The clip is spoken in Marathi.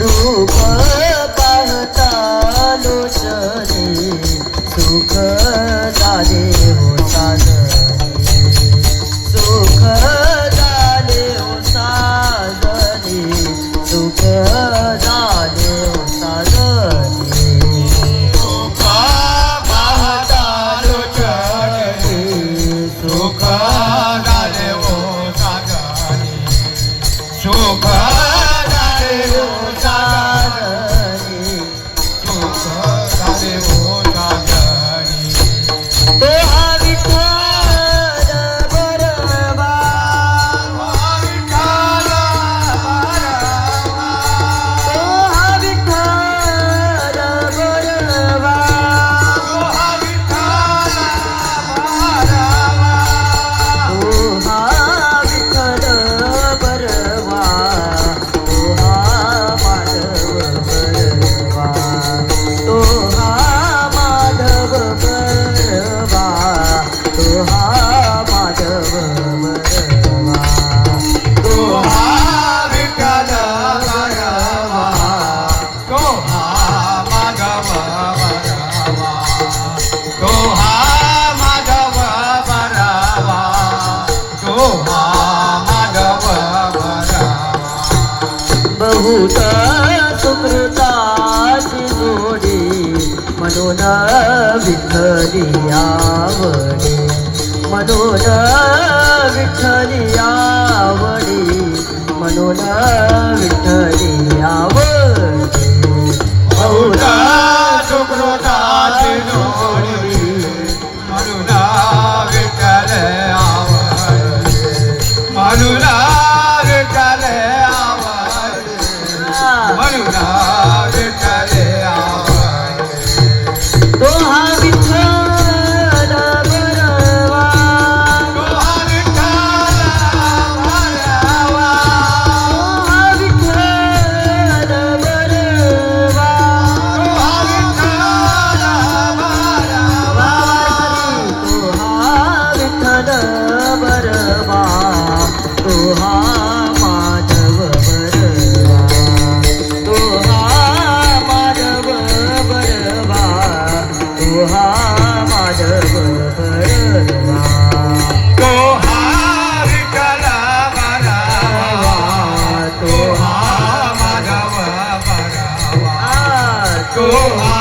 रूप पाहता लोचने सुख झाले हो साजने सुख झाले हो साजने सुख झाले हो साजने सुख विठ्ठली आवडी म्हणून विठ्ठली आवडी म्हणून विठ्ठली आवडी Oh,